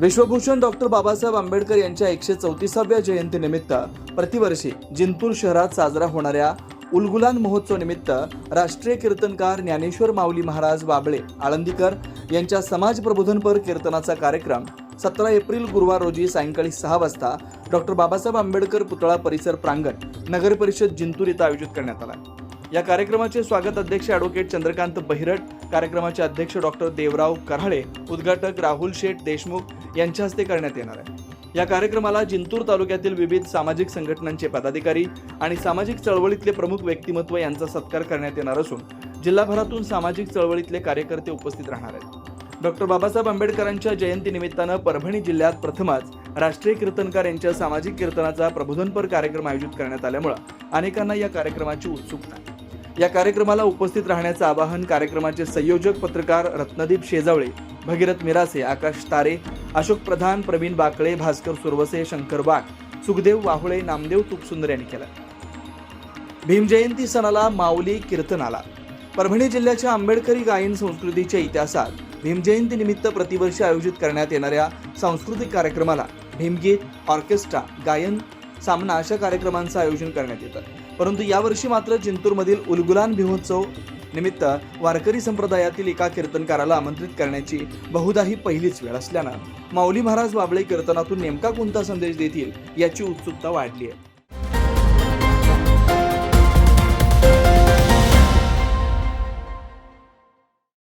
Vishwabhushan doctor Babasaheb Ambedkar यांच्या एकशे चौतीसाव्या जयंतीनिमित्त प्रतिवर्षी जिंतूर शहरात साजरा होणाऱ्या उलगुलान महोत्सव निमित्त राष्ट्रीय कीर्तनकार ज्ञानेश्वर माऊली महाराज बाबळे आळंदीकर यांच्या समाज प्रबोधनपर कीर्तनाचा कार्यक्रम सतरा एप्रिल गुरुवार रोजी सायंकाळी सहा वाजता डॉक्टर बाबासाहेब आंबेडकर पुतळा परिसर प्रांगण नगर परिषद जिंतूर इथं आयोजित करण्यात आला. या कार्यक्रमाचे स्वागत अध्यक्ष ॲडव्होकेट चंद्रकांत बहिरट कार्यक्रमाचे अध्यक्ष डॉक्टर देवराव कराळे उद्घाटक राहुल शेठ देशमुख यांच्या हस्ते करण्यात येणार आहे या कार्यक्रमाला जिंतूर तालुक्यातील विविध सामाजिक संघटनांचे पदाधिकारी आणि सामाजिक चळवळीतले प्रमुख व्यक्तिमत्व यांचा सत्कार करण्यात येणार असून जिल्हाभरातून सामाजिक चळवळीतले कार्यकर्ते उपस्थित राहणार आहेत डॉक्टर बाबासाहेब आंबेडकरांच्या जयंतीनिमित्तानं परभणी जिल्ह्यात प्रथमच राष्ट्रीय कीर्तनकार यांच्या सामाजिक कीर्तनाचा प्रबोधनपर कार्यक्रम आयोजित करण्यात आल्यामुळं अनेकांना या कार्यक्रमाची उत्सुकता आहे. या कार्यक्रमाला उपस्थित राहण्याचं आवाहन कार्यक्रमाचे संयोजक पत्रकार रत्नदीप शेजावळे भगीरथ मिरासे आकाश तारे अशोक प्रधान प्रवीण बाकळे भास्कर सुरवसे शंकर वाघ सुखदेव वाहुळे नामदेव तुपसुंदर यांनी केलं. भीमजयंती सणाला माऊली कीर्तनाला. परभणी जिल्ह्याच्या आंबेडकरी गायन संस्कृतीच्या इतिहासात भीमजयंतीनिमित्त प्रतिवर्षी आयोजित करण्यात येणाऱ्या सांस्कृतिक कार्यक्रमाला भीमगीत ऑर्केस्ट्रा गायन सामना अशा कार्यक्रमांचं आयोजन करण्यात येतं. परंतु यावर्षी मात्र जिंतूरमधील उलगुलान बिहोत्सव निमित्त वारकरी संप्रदायातील एका कीर्तनकाराला आमंत्रित करण्याची बहुधा ही पहिलीच वेळ असल्यानं माऊली महाराज बाबळे कीर्तनातून नेमका कोणता संदेश देतील याची उत्सुकता वाढली आहे.